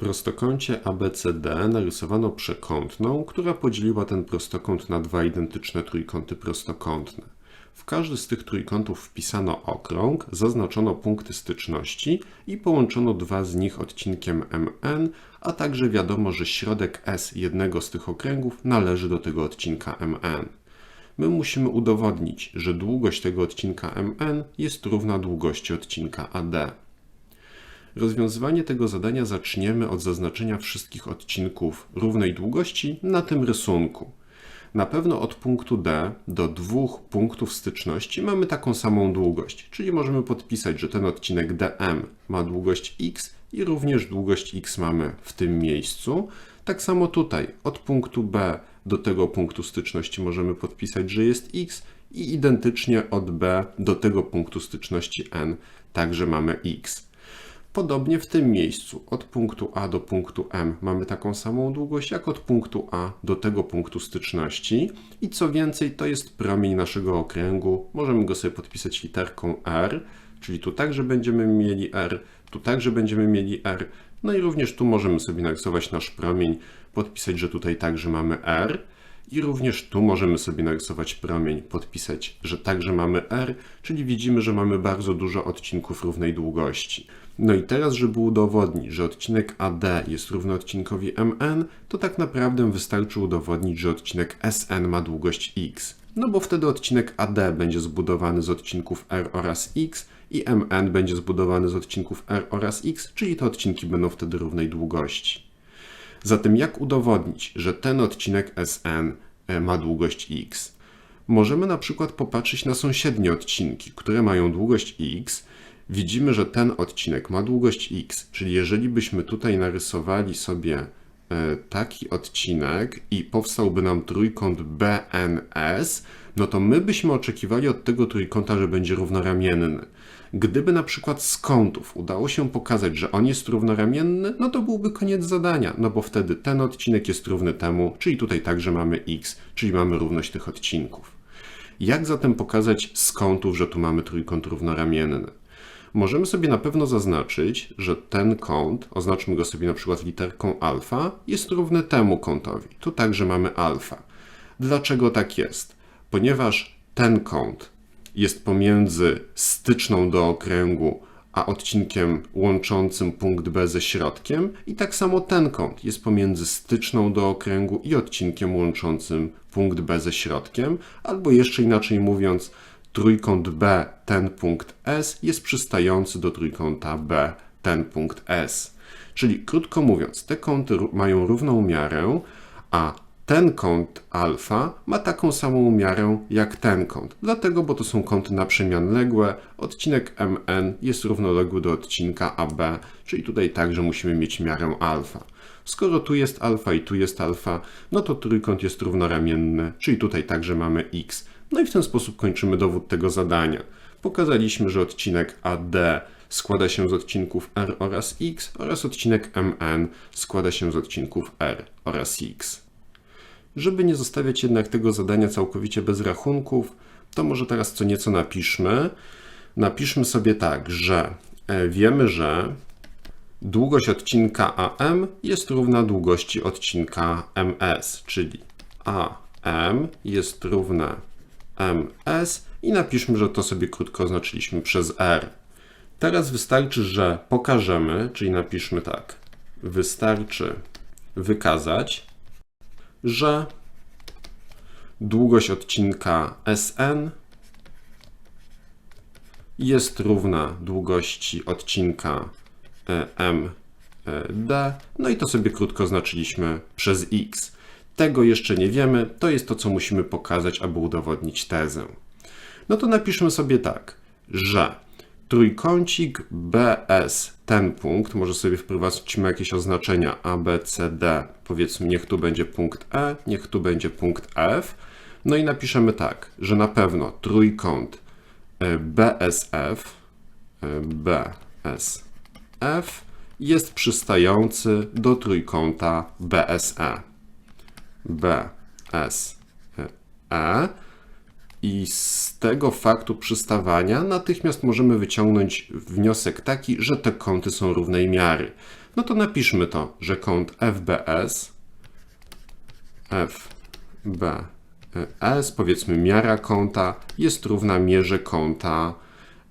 prostokącie ABCD narysowano przekątną, która podzieliła ten prostokąt na dwa identyczne trójkąty prostokątne. W każdy z tych trójkątów wpisano okrąg, zaznaczono punkty styczności i połączono dwa z nich odcinkiem MN, a także wiadomo, że środek S jednego z tych okręgów należy do tego odcinka MN. My musimy udowodnić, że długość tego odcinka MN jest równa długości odcinka AD. Rozwiązywanie tego zadania zaczniemy od zaznaczenia wszystkich odcinków równej długości na tym rysunku. Na pewno od punktu D do dwóch punktów styczności mamy taką samą długość, czyli możemy podpisać, że ten odcinek DM ma długość x i również długość x mamy w tym miejscu. Tak samo tutaj od punktu B do tego punktu styczności możemy podpisać, że jest x i identycznie od B do tego punktu styczności n także mamy x. Podobnie w tym miejscu, od punktu A do punktu M. Mamy taką samą długość jak od punktu A do tego punktu styczności. I co więcej to jest promień naszego okręgu, możemy go sobie podpisać literką R, czyli tu także będziemy mieli R, tu także będziemy mieli R, no i również tu możemy sobie narysować nasz promień, podpisać, że tutaj także mamy R. I również tu możemy sobie narysować promień, podpisać, że także mamy R, czyli widzimy, że mamy bardzo dużo odcinków równej długości. No i teraz, żeby udowodnić, że odcinek AD jest równy odcinkowi MN, to tak naprawdę wystarczy udowodnić, że odcinek SN ma długość x. No bo wtedy odcinek AD będzie zbudowany z odcinków R oraz X i MN będzie zbudowany z odcinków R oraz X, czyli te odcinki będą wtedy równej długości. Zatem jak udowodnić, że ten odcinek SN e, ma długość x? Możemy na przykład popatrzeć na sąsiednie odcinki, które mają długość x. Widzimy, że ten odcinek ma długość x, czyli jeżeli byśmy tutaj narysowali sobie e, taki odcinek i powstałby nam trójkąt BNS, no to my byśmy oczekiwali od tego trójkąta, że będzie równoramienny. Gdyby na przykład z kątów udało się pokazać, że on jest równoramienny, no to byłby koniec zadania, no bo wtedy ten odcinek jest równy temu, czyli tutaj także mamy x, czyli mamy równość tych odcinków. Jak zatem pokazać z kątów, że tu mamy trójkąt równoramienny? Możemy sobie na pewno zaznaczyć, że ten kąt, oznaczmy go sobie na przykład literką alfa, jest równy temu kątowi. Tu także mamy alfa. Dlaczego tak jest? Ponieważ ten kąt jest pomiędzy styczną do okręgu a odcinkiem łączącym punkt B ze środkiem i tak samo ten kąt jest pomiędzy styczną do okręgu i odcinkiem łączącym punkt B ze środkiem, albo jeszcze inaczej mówiąc, trójkąt B, ten punkt S jest przystający do trójkąta B, ten punkt S. Czyli krótko mówiąc, te kąty mają równą miarę, a ten kąt alfa ma taką samą miarę jak ten kąt. Dlatego, bo to są kąty naprzemianległe, odcinek MN jest równoległy do odcinka AB, czyli tutaj także musimy mieć miarę alfa. Skoro tu jest alfa i tu jest alfa, no to trójkąt jest równoramienny, czyli tutaj także mamy x. No i w ten sposób kończymy dowód tego zadania. Pokazaliśmy, że odcinek AD składa się z odcinków R oraz X oraz odcinek MN składa się z odcinków R oraz X. Żeby nie zostawiać jednak tego zadania całkowicie bez rachunków, to może teraz co nieco napiszmy. Napiszmy sobie tak, że e, wiemy, że długość odcinka AM jest równa długości odcinka MS, czyli AM jest równe MS i napiszmy, że to sobie krótko oznaczyliśmy przez R. Teraz wystarczy, że pokażemy, czyli napiszmy tak. Wystarczy wykazać, że długość odcinka SN jest równa długości odcinka e, MD, no i to sobie krótko znaczyliśmy przez x. Tego jeszcze nie wiemy, to jest to, co musimy pokazać, aby udowodnić tezę. No to napiszmy sobie tak, że trójkącik BS, ten punkt, może sobie wprowadźmy jakieś oznaczenia A, B, C, D, powiedzmy niech tu będzie punkt E, niech tu będzie punkt F, no i napiszemy tak, że na pewno trójkąt e, BSF, e, BSF jest przystający do trójkąta BSE. BSE I z tego faktu przystawania natychmiast możemy wyciągnąć wniosek taki, że te kąty są równej miary. No to napiszmy to, że kąt FBS, FBS, powiedzmy miara kąta, jest równa mierze kąta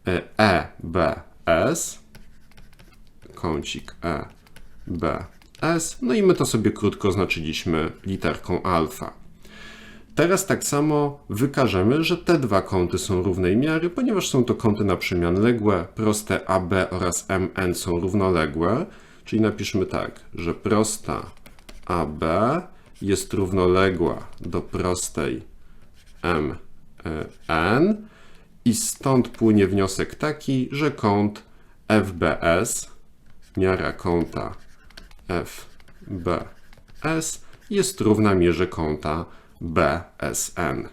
e, EBS, kącik EBS, no i my to sobie krótko oznaczyliśmy literką alfa. Teraz tak samo wykażemy, że te dwa kąty są równej miary, ponieważ są to kąty naprzemianległe, proste AB oraz MN są równoległe, czyli napiszmy tak, że prosta AB jest równoległa do prostej MN i stąd płynie wniosek taki, że kąt FBS, miara kąta FBS jest równa mierze kąta BSN.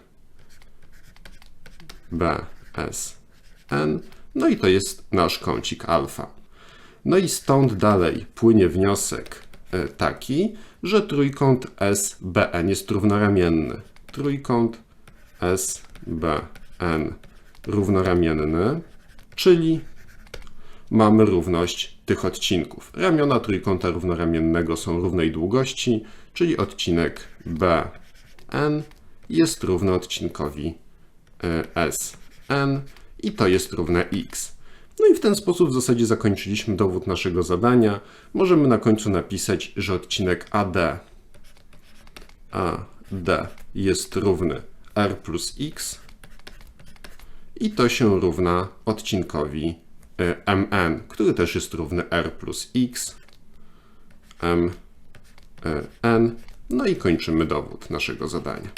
BSN. No i to jest nasz kącik alfa. No i stąd dalej płynie wniosek e, taki, że trójkąt SBN jest równoramienny. Trójkąt SBN równoramienny, czyli mamy równość tych odcinków. Ramiona trójkąta równoramiennego są równej długości, czyli odcinek BN jest równy odcinkowi e, SN i to jest równe x. No i w ten sposób w zasadzie zakończyliśmy dowód naszego zadania. Możemy na końcu napisać, że odcinek AD AD jest równy r plus x i to się równa odcinkowi y, mn, który też jest równy r plus x mn. No i kończymy dowód naszego zadania.